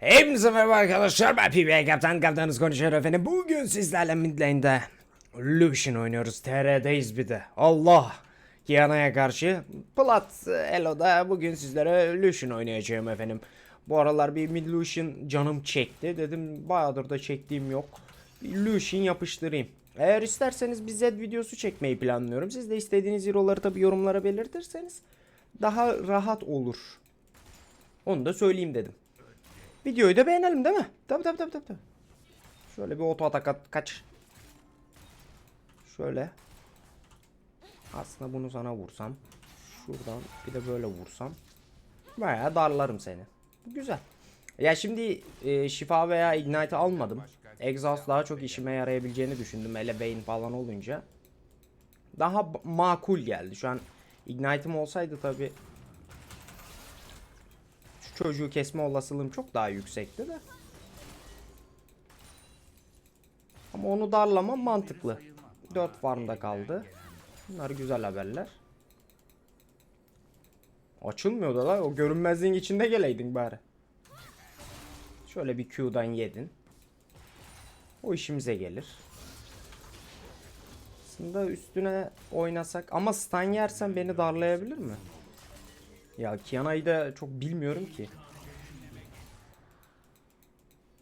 Hepinize merhaba arkadaşlar. Ben PBA Kaptan. Kaptanınız konuşuyor efendim. Bugün sizlerle mid lane'de Lucian oynuyoruz. TR'deyiz bir de. Allah! Kiana'ya karşı Plat Elo'da bugün sizlere Lucian oynayacağım efendim. Bu aralar bir mid Lucian canım çekti. Dedim bayağıdır da çektiğim yok. Lucian yapıştırayım. Eğer isterseniz bir Z videosu çekmeyi planlıyorum. Siz de istediğiniz hero'ları tabi yorumlara belirtirseniz Daha rahat olur. Onu da söyleyeyim dedim Videoyu da beğenelim değil mi? Tabi tabi tabi tabi. Şöyle bir oto atak at, kaç. Şöyle. Aslında bunu sana vursam. Şuradan bir de böyle vursam. Bayağı darlarım seni. Güzel. Ya şimdi e, şifa veya ignite almadım. Exhaust daha çok işime yarayabileceğini düşündüm. Hele beyin falan olunca. Daha makul geldi. Şu an ignite'im olsaydı tabi çocuğu kesme olasılığım çok daha yüksekti de. Ama onu darlamam mantıklı. 4 farmda kaldı. Bunlar güzel haberler. Açılmıyor da. O görünmezliğin içinde geleydin bari. Şöyle bir Q'dan yedin. O işimize gelir. Aslında üstüne oynasak ama stun yersen beni darlayabilir mi? Ya Kiana'yı da çok bilmiyorum ki.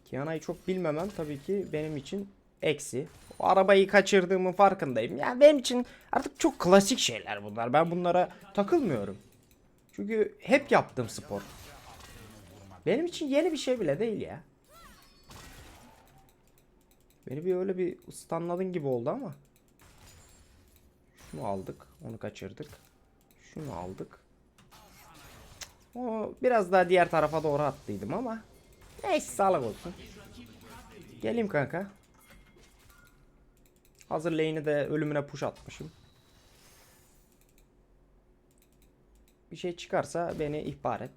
Kiana'yı çok bilmemem tabii ki benim için eksi. O arabayı kaçırdığımın farkındayım. Ya benim için artık çok klasik şeyler bunlar. Ben bunlara takılmıyorum. Çünkü hep yaptığım spor. Benim için yeni bir şey bile değil ya. Beni bir öyle bir ıslanladın gibi oldu ama. Şunu aldık. Onu kaçırdık. Şunu aldık. O biraz daha diğer tarafa doğru attıydım ama. Neyse sağlık olsun. Geleyim kanka. Hazır lane'i de ölümüne push atmışım. Bir şey çıkarsa beni ihbar et.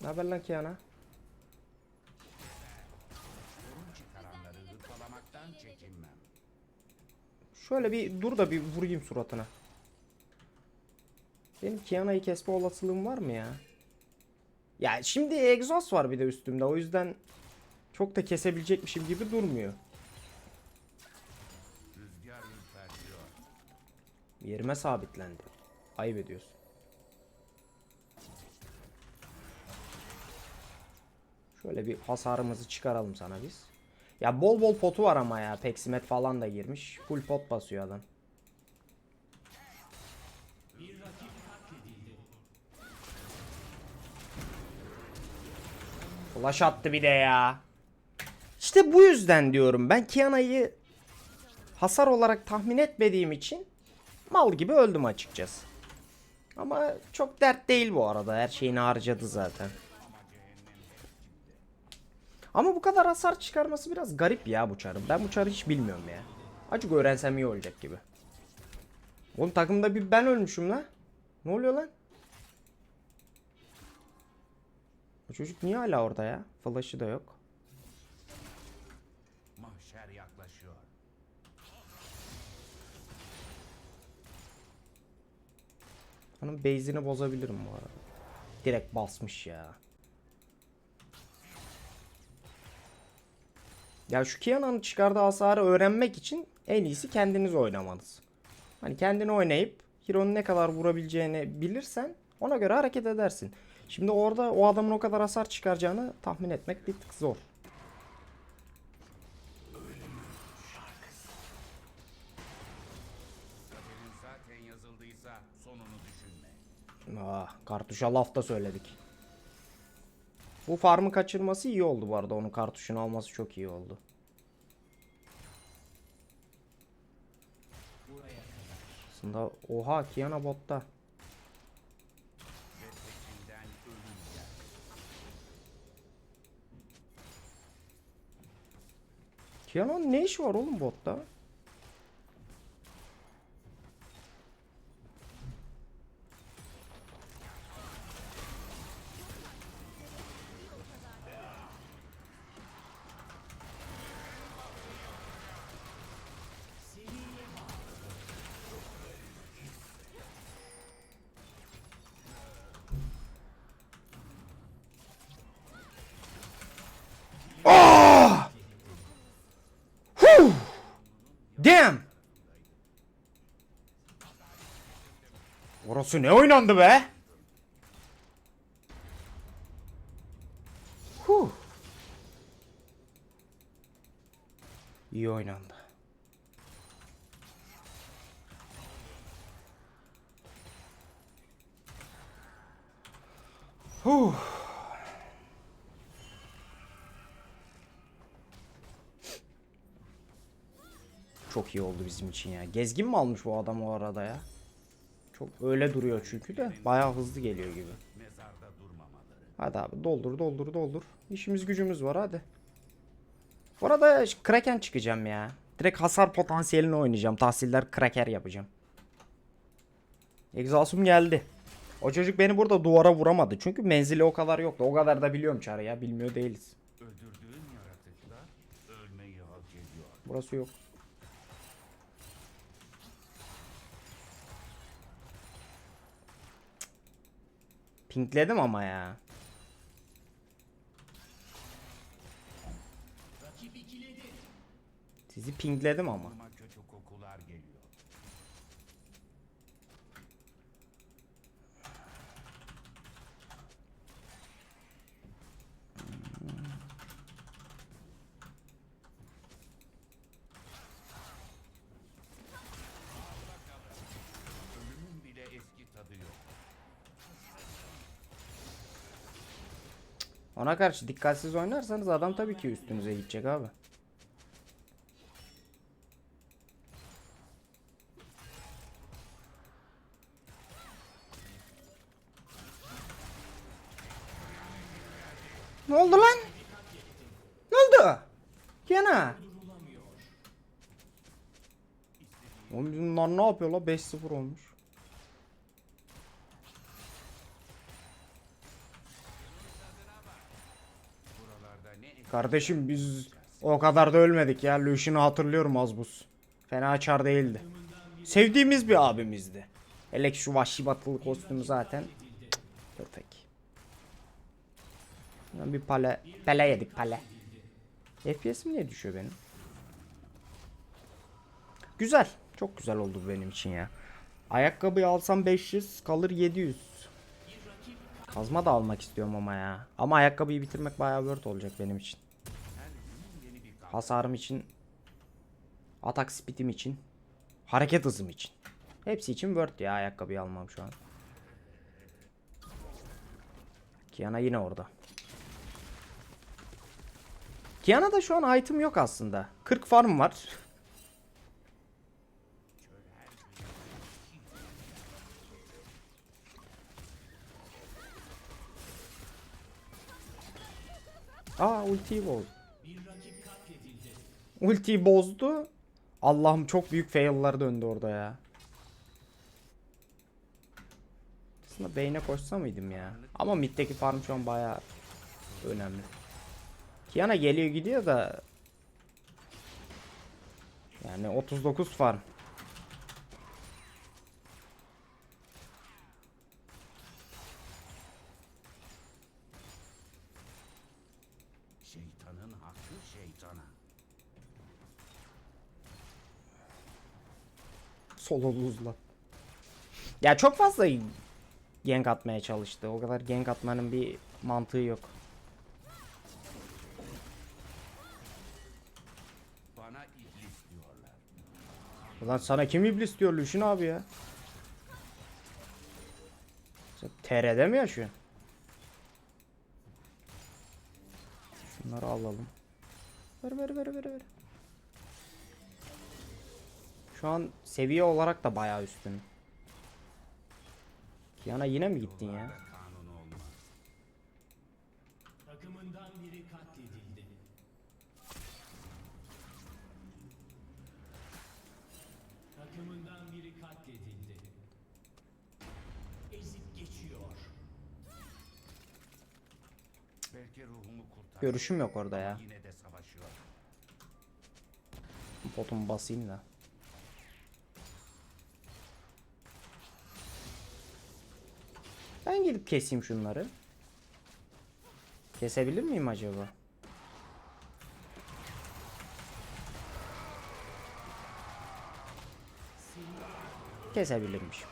Ne haber lan Kiana? Şöyle bir dur da bir vurayım suratına. Benim Kiana'yı kesme olasılığım var mı ya? Ya şimdi egzoz var bir de üstümde o yüzden çok da kesebilecekmişim gibi durmuyor. Yerime sabitlendi. Ayıp ediyorsun. Şöyle bir hasarımızı çıkaralım sana biz. Ya bol bol potu var ama ya. Peksimet falan da girmiş. Full pot basıyor adam. Flash attı bir de ya. İşte bu yüzden diyorum ben Kiana'yı hasar olarak tahmin etmediğim için mal gibi öldüm açıkçası. Ama çok dert değil bu arada. Her şeyini harcadı zaten. Ama bu kadar hasar çıkarması biraz garip ya bu çarın. Ben bu çarı hiç bilmiyorum ya. Acık öğrensem iyi olacak gibi. Oğlum takımda bir ben ölmüşüm lan. Ne oluyor lan? Bu çocuk niye hala orada ya? Flash'ı da yok. Mahşer yaklaşıyor. Onun base'ini bozabilirim bu arada. Direkt basmış ya. Ya şu Kiana'nın çıkardığı hasarı öğrenmek için en iyisi kendiniz oynamanız. Hani kendini oynayıp Hero'nun ne kadar vurabileceğini bilirsen ona göre hareket edersin. Şimdi orada o adamın o kadar hasar çıkaracağını tahmin etmek bir tık zor. Ah, kartuşa laf da söyledik. Bu farmı kaçırması iyi oldu bu arada. Onun kartuşunu alması çok iyi oldu. Aslında oha Kiana botta. Ve peşinden ölüm gel. Kiana'nın ne işi var oğlum botta? Burası ne oynandı be? Huh. İyi oynandı. Huh. Çok iyi oldu bizim için ya. Gezgin mi almış bu adam o arada ya? Çok öyle duruyor çünkü de bayağı hızlı geliyor gibi. Hadi abi doldur doldur doldur. İşimiz gücümüz var hadi. Bu arada Kraken çıkacağım ya. Direkt hasar potansiyelini oynayacağım. Tahsiller Kraker yapacağım. Exhaust'um geldi. O çocuk beni burada duvara vuramadı. Çünkü menzili o kadar yoktu. O kadar da biliyorum çarı ya. Bilmiyor değiliz. Burası yok. Pinkledim ama ya. Sizi pinkledim ama. Ama kötü kokular geliyor. Ölümün bile eski tadı yok. Ona karşı dikkatsiz oynarsanız adam tabii ki üstünüze gidecek abi. Ne oldu lan? Ne oldu? Yana. Oğlum bunlar ne yapıyor la? 5-0 olmuş. Kardeşim biz o kadar da ölmedik ya. Lucian'ı hatırlıyorum az buz. Fena açar değildi. Sevdiğimiz bir abimizdi. Hele şu vahşi batılı kostümü zaten. Perfect. Bir pale, pele yedik pele. FPS'im niye düşüyor benim? Güzel. Çok güzel oldu benim için ya. Ayakkabıyı alsam 500 kalır 700. Kazma da almak istiyorum ama ya. Ama ayakkabıyı bitirmek bayağı worth olacak benim için. Hasarım için. Atak speed'im için. Hareket hızım için. Hepsi için worth ya ayakkabıyı almam şu an. Kiana yine orada. Kiana'da şu an item yok aslında. 40 farm var. Aa ultiyi bozdu. Ultiyi bozdu. Allah'ım çok büyük fail'lar döndü orada ya. Aslında beyne koşsa mıydım ya? Ama middeki farm şu an bayağı önemli. Kiana geliyor gidiyor da yani 39 farm. Solo luzla. Ya çok fazla gank atmaya çalıştı. O kadar gank atmanın bir mantığı yok. Bana iblis diyorlar. Ulan sana kim iblis diyor Lucian abi ya? Sen TR'de mi yaşıyorsun? Şunları alalım. Ver ver ver ver ver. Şu an seviye olarak da bayağı üstün. Kiana yine mi gittin ya? Kanun olmaz. Takımından biri katledildi. Takımından biri katledildi. Ezip geçiyor. Belki ruhumu kurtar. Görüşüm yok orada ya. Yine de savaşıyor. Botumu basayım da. Ben gidip keseyim şunları. Kesebilir miyim acaba? Kesebilirmişim.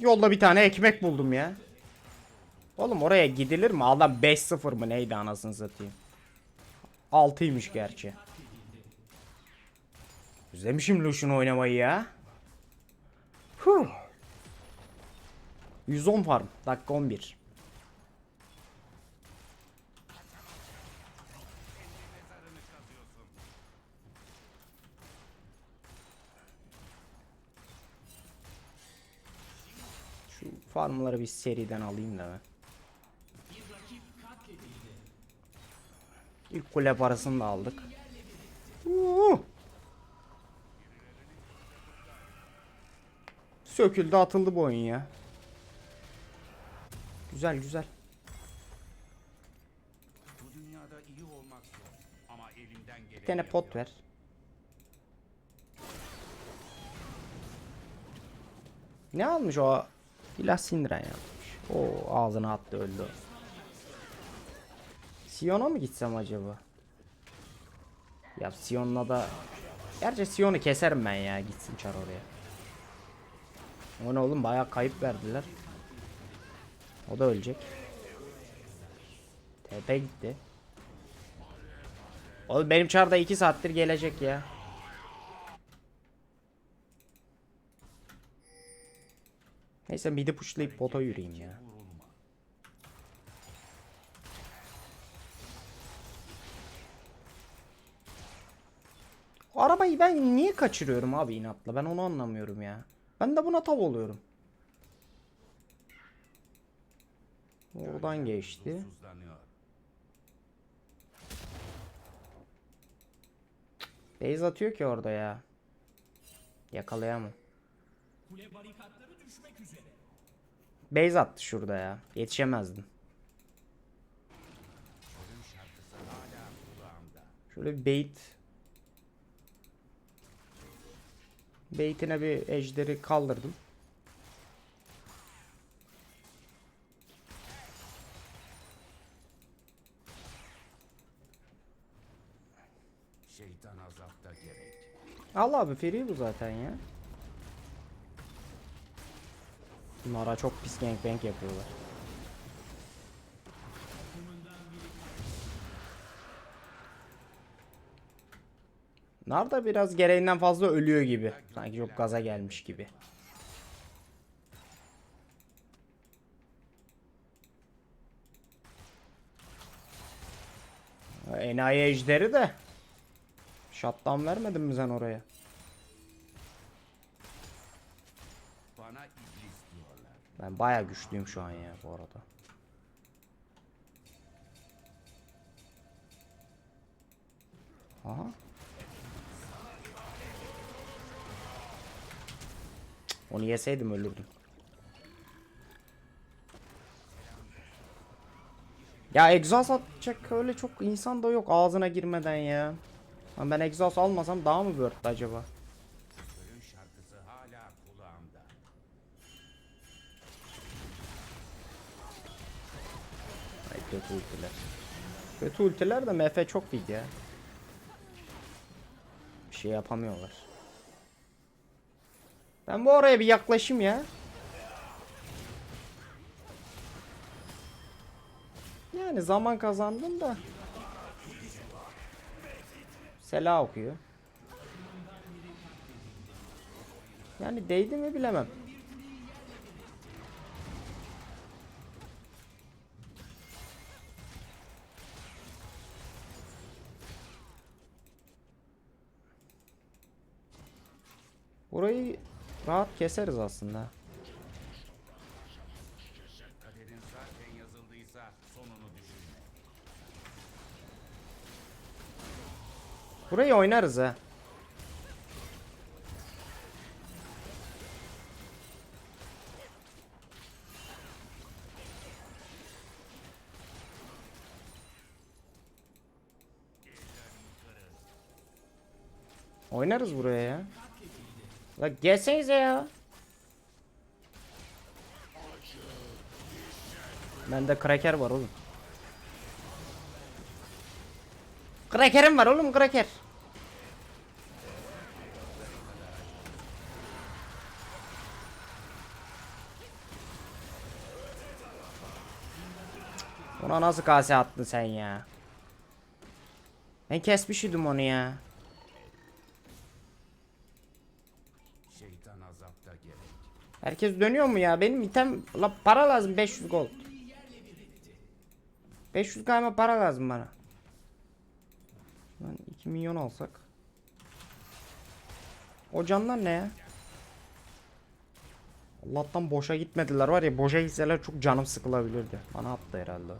Yolda bir tane ekmek buldum ya. Oğlum oraya gidilir mi? Adam 5-0 mı neydi anasını satayım. 6'ymış gerçi. Özlemişim Lucian oynamayı ya. Huh. 110 farm. Dakika 11. Şu farmları bir seriden alayım da. İlk kule parasını da aldık. Uuu. Söküldü atıldı bu oyun ya. Güzel güzel. Bu dünyada iyi olmak zor. Ama elimden geleni Bir tane pot ver. Ne almış o? Silah sindiren yapmış. O ağzına attı öldü. Sion'a mı gitsem acaba? Ya Sion'la da... Gerçi Sion'u keserim ben ya gitsin çar oraya. O ne oğlum bayağı kayıp verdiler. O da ölecek. TP gitti. Oğlum benim çar da 2 saattir gelecek ya. Neyse midi pushlayıp bota yürüyeyim ya. Arabayı ben niye kaçırıyorum abi inatla? Ben onu anlamıyorum ya. Ben de buna tav oluyorum. Oradan geçti. Base atıyor ki orada ya. Yakalayamam. Kule barikatları düşmek üzere. Base attı şurada ya. Yetişemezdim. Şöyle bir bait. Bait'ine bir ejderi kaldırdım. Al abi free bu zaten ya. Bunlara çok pis gangbang yapıyorlar. Nar da biraz gereğinden fazla ölüyor gibi. Sanki çok gaza gelmiş gibi. Enayi ejderi de. Shutdown vermedin mi sen oraya? Ben bayağı güçlüyüm şu an ya bu arada. Aha. Onu yeseydim ölürdüm. Ya egzoz atacak öyle çok insan da yok ağzına girmeden ya. Lan ben egzoz almasam daha mı worth acaba? Ay kötü ultiler. Kötü ultiler de MF çok big ya. Bir şey yapamıyorlar. Ben bu oraya bir yaklaşayım ya. Yani zaman kazandım da. Sela okuyor. Yani değdi mi bilemem. Burayı rahat keseriz aslında. Burayı oynarız ha. Oynarız buraya ya. La gelsenize ya. Bende kraker var oğlum. Krakerim var oğlum kraker. Ona nasıl kase attın sen ya? Ben kesmiştim onu ya. Şeytan azapta gerek. Herkes dönüyor mu ya? Benim item la para lazım 500 gold. 500 kayma para lazım bana. Lan 2 milyon alsak. O canlar ne ya? Allah'tan boşa gitmediler var ya boşa gitseler çok canım sıkılabilirdi. Bana attı herhalde.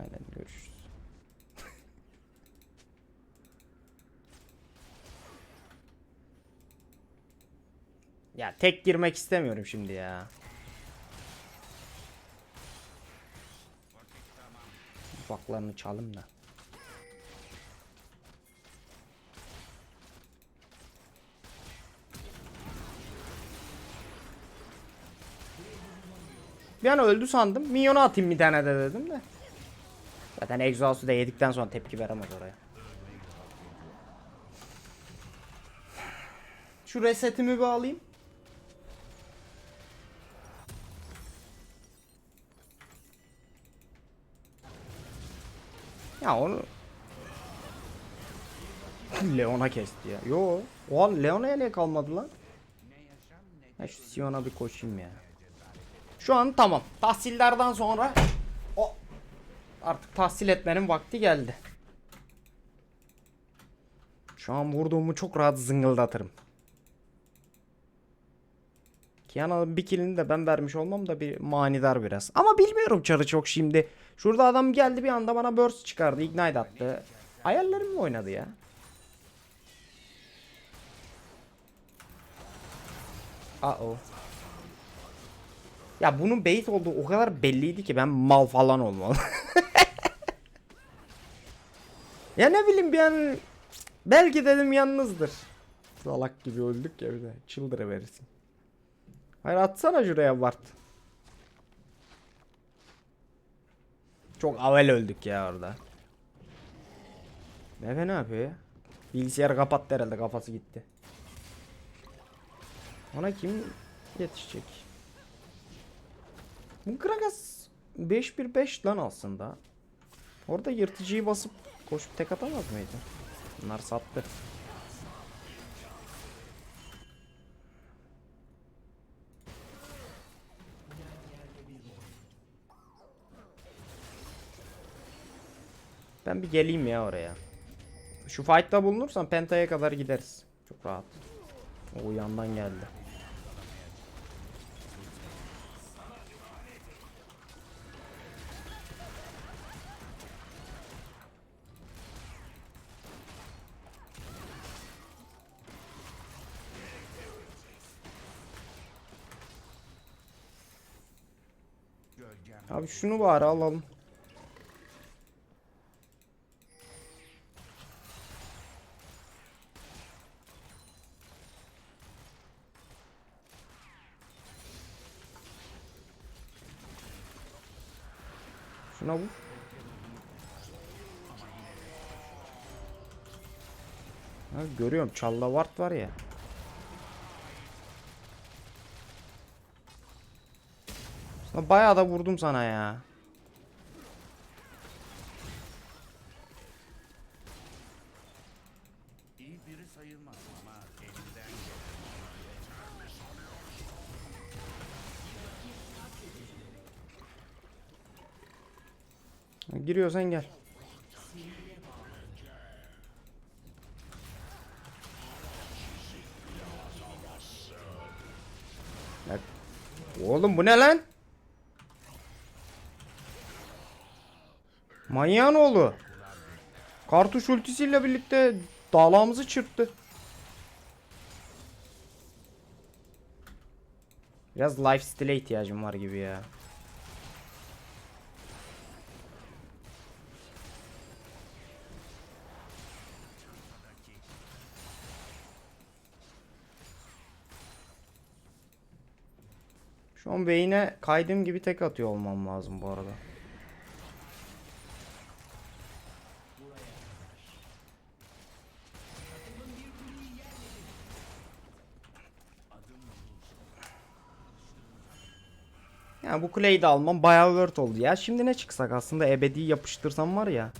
Aynen görüşürüz. Ya tek girmek istemiyorum şimdi ya. Ufaklarını çalım da. Bir an öldü sandım. Minyonu atayım bir tane de dedim de. Zaten egzosu da yedikten sonra tepki veremez oraya. Şu resetimi bir alayım. Ya onu Leon'a kesti ya. Yo. O Leon'a ele kalmadı lan. Ha şu Sion'a bir koşayım ya. Şu an tamam. Tahsillerden sonra artık tahsil etmenin vakti geldi. Şu an vurduğumu çok rahat zıngıldatırım. Kiana'nın bir killini de ben vermiş olmam da bir manidar biraz. Ama bilmiyorum çarı çok şimdi. Şurada adam geldi bir anda bana burst çıkardı. Ignite attı. Ayarlarımla oynadı ya. Aa o. Ya bunun bait olduğu o kadar belliydi ki ben mal falan olmalı. ya ne bileyim bir an belki dedim yalnızdır. Salak gibi öldük ya bir de çıldırıverirsin. Hayır atsana şuraya Bart. Çok avel öldük ya orada. Bebe ne yapıyor ya? Bilgisayarı kapattı herhalde kafası gitti. Ona kim yetişecek? Bu Gragas 5-1-5 lan aslında. Orada yırtıcıyı basıp koşup tek atamaz mıydı? Bunlar sattı. Ben bir geleyim ya oraya. Şu fight'ta bulunursam Penta'ya kadar gideriz. Çok rahat. O yandan geldi. Abi şunu bari alalım. Şuna vur. Ha, görüyorum çallavart var ya. Bayağı da vurdum sana ya. Giriyorsan gel. Oğlum bu ne lan? Manyağın oğlu. Kartuş ultisiyle birlikte dağlağımızı çırptı. Biraz lifesteal'e ihtiyacım var gibi ya. Şu an beyine kaydığım gibi tek atıyor olmam lazım bu arada. Yani bu kuleyi de almam bayağı worth oldu ya. Şimdi ne çıksak aslında ebedi yapıştırsam var ya.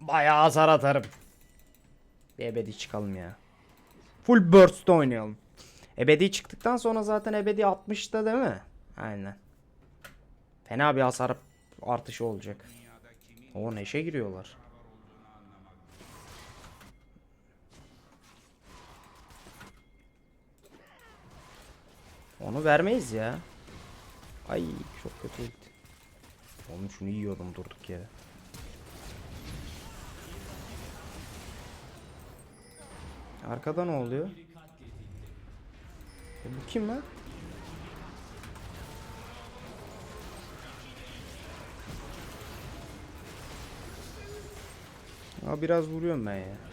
Bayağı hasar atarım. Bir ebedi çıkalım ya. Full burst oynayalım. Ebedi çıktıktan sonra zaten ebedi 60'ta değil mi? Aynen. Fena bir hasar artışı olacak. O neşe giriyorlar. Onu vermeyiz ya. Ay çok kötü ulti. Oğlum şunu yiyordum durduk yere. Arkada ne oluyor? E bu kim lan? Aa biraz vuruyorum ben ya.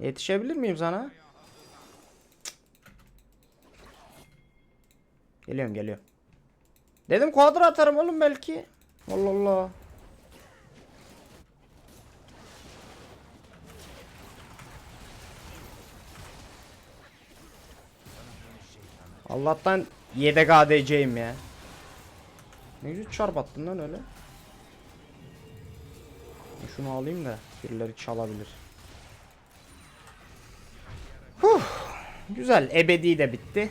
Yetişebilir miyim sana? Geliyorum geliyorum. Dedim kuadra atarım oğlum belki. Allah Allah. Allah'tan yedek ADC'yim ya. Ne güzel çarp attın lan öyle. Şunu alayım da birileri çalabilir. Güzel ebedi de bitti.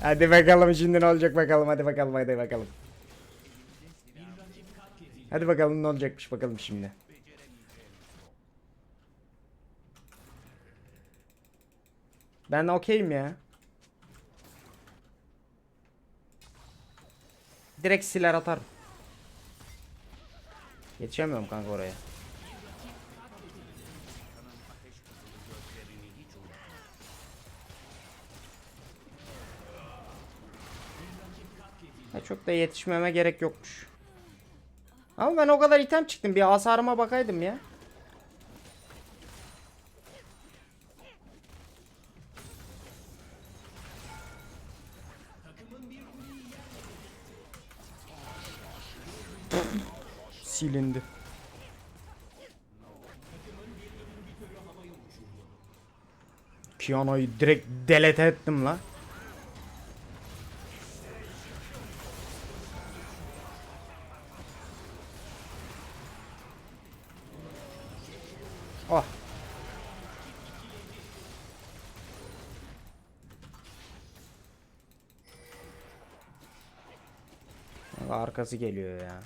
Hadi bakalım şimdi ne olacak bakalım hadi bakalım hadi bakalım. Hadi bakalım ne olacakmış bakalım şimdi. Ben okeyim ya. Direkt siler atarım. Yetişemiyorum kanka oraya. Çok da yetişmeme gerek yokmuş. Ama ben o kadar item çıktım. Bir hasarıma bakaydım ya. Silindi. Kiano'yu direkt delete ettim la. Arkası geliyor ya.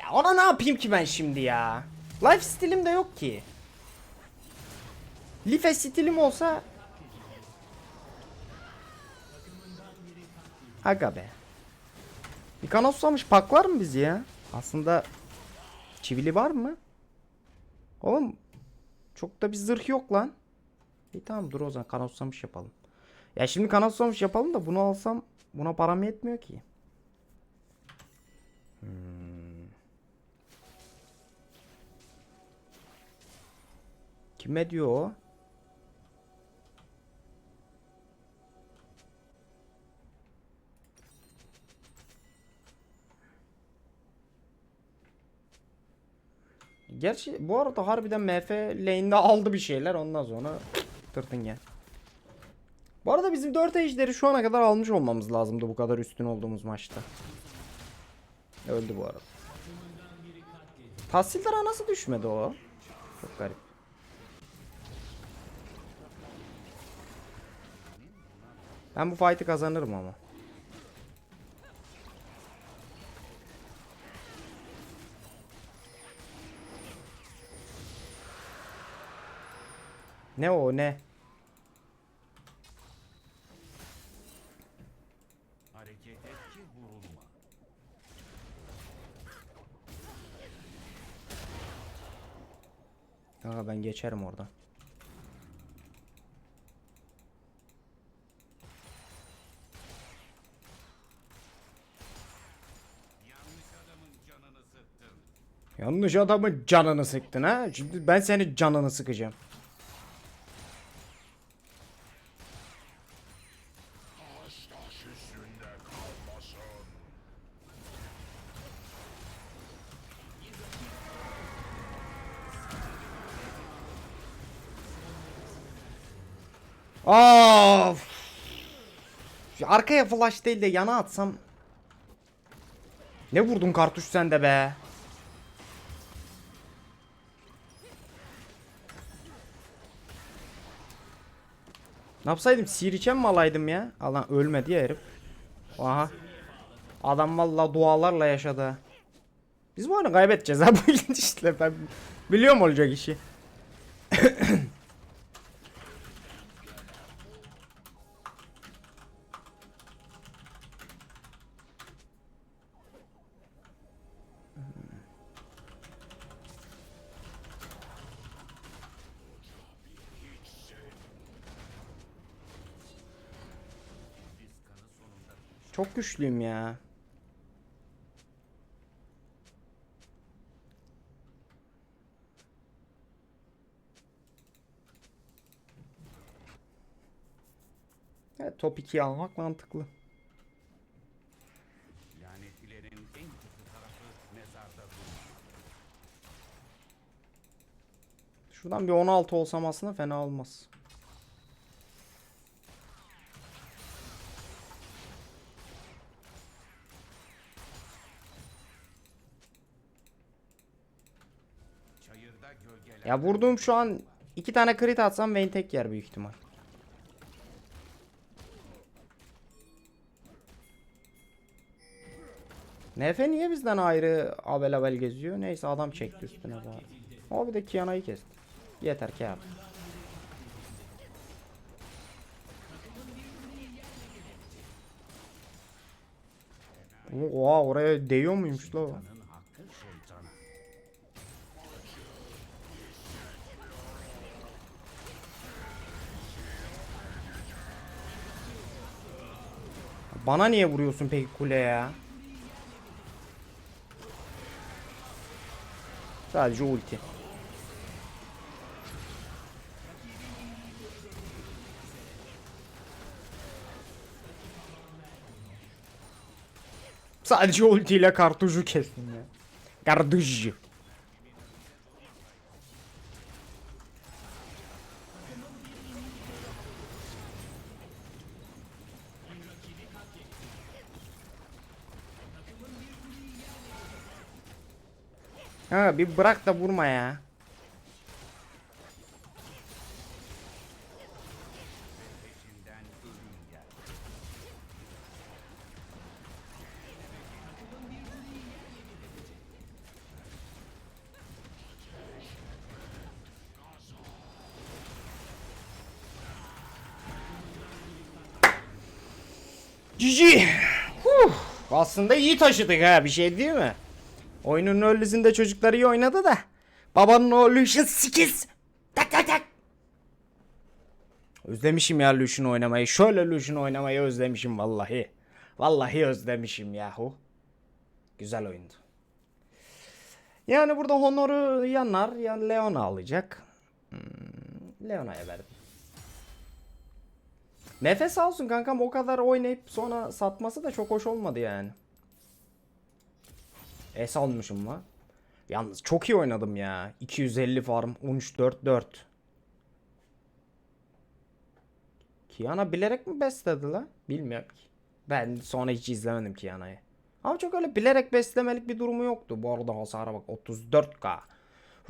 Ya ona ne yapayım ki ben şimdi ya? Life stilim de yok ki. Life stilim olsa Aga be. Kan susamış mı bizi ya? Aslında çivili var mı? Oğlum çok da bir zırh yok lan. İyi tamam dur o zaman kanat susamış yapalım. Ya şimdi kanat susamış yapalım da bunu alsam buna param yetmiyor ki. Kime diyor o? Gerçi bu arada harbiden MF lane'de aldı bir şeyler ondan sonra tırtın gel. Bu arada bizim 4 ejderi şu ana kadar almış olmamız lazımdı bu kadar üstün olduğumuz maçta. Öldü bu arada. Tahsildara nasıl düşmedi o? Çok garip. Ben bu fight'ı kazanırım ama. Ne o ne? Hareket. Kanka ben geçerim oradan. Yanlış adamın canını sıktın. Yanlış adamın canını sıktın ha. Şimdi ben senin canını sıkacağım. Of. Arkaya flash değil de yana atsam. Ne vurdun kartuş sen de be? Ne yapsaydım? Sihir mi alaydım ya? Alan ölmedi ya herif. Aha. Adam valla dualarla yaşadı. Biz bu oyunu kaybedeceğiz ha bu gidişle ben biliyorum olacak işi. Çok güçlüyüm ya. Evet, top 2'yi almak mantıklı. Şuradan bir 16 olsam aslında fena olmaz. Ya vurduğum şu an iki tane crit atsam Vayne tek yer büyük ihtimal. Nefe niye bizden ayrı abel abel geziyor? Neyse adam çekti üstüne bari. O bir de Kiana'yı kesti. Yeter ki abi. Oha oraya değiyor muymuş la? Bana niye vuruyorsun peki kule ya? Sadece ulti. Sadece ultiyle kartuşu kestim ya. Kartuşu. Ha bir bırak da vurma ya. Cici. Huh. Aslında iyi taşıdık ha bir şey değil mi? Oyunun early'sinde çocuklar iyi oynadı da. Babanın o Lucian 8. Tak tak tak. Özlemişim ya Lucian oynamayı. Şöyle Lucian oynamayı özlemişim vallahi. Vallahi özlemişim yahu. Güzel oyundu. Yani burada Honor'u yanar ya Leona alacak. Hmm, Leona'ya verdim. Nefes alsın kankam o kadar oynayıp sonra satması da çok hoş olmadı yani. Es almışım lan. Yalnız çok iyi oynadım ya. 250 farm 13 4 4. Kiana bilerek mi besledi la? Bilmiyorum ki. Ben sonra hiç izlemedim Kiana'yı. Ama çok öyle bilerek beslemelik bir durumu yoktu. Bu arada hasara bak 34k.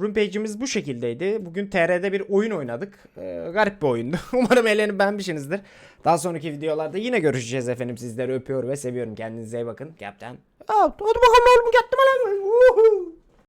Rune page'imiz bu şekildeydi. Bugün TR'de bir oyun oynadık. Ee, garip bir oyundu. Umarım eğlenip beğenmişsinizdir. Daha sonraki videolarda yine görüşeceğiz efendim. Sizleri öpüyorum ve seviyorum. Kendinize iyi bakın. Kaptan. Aa, hadi bakalım oğlum. Yattım lan.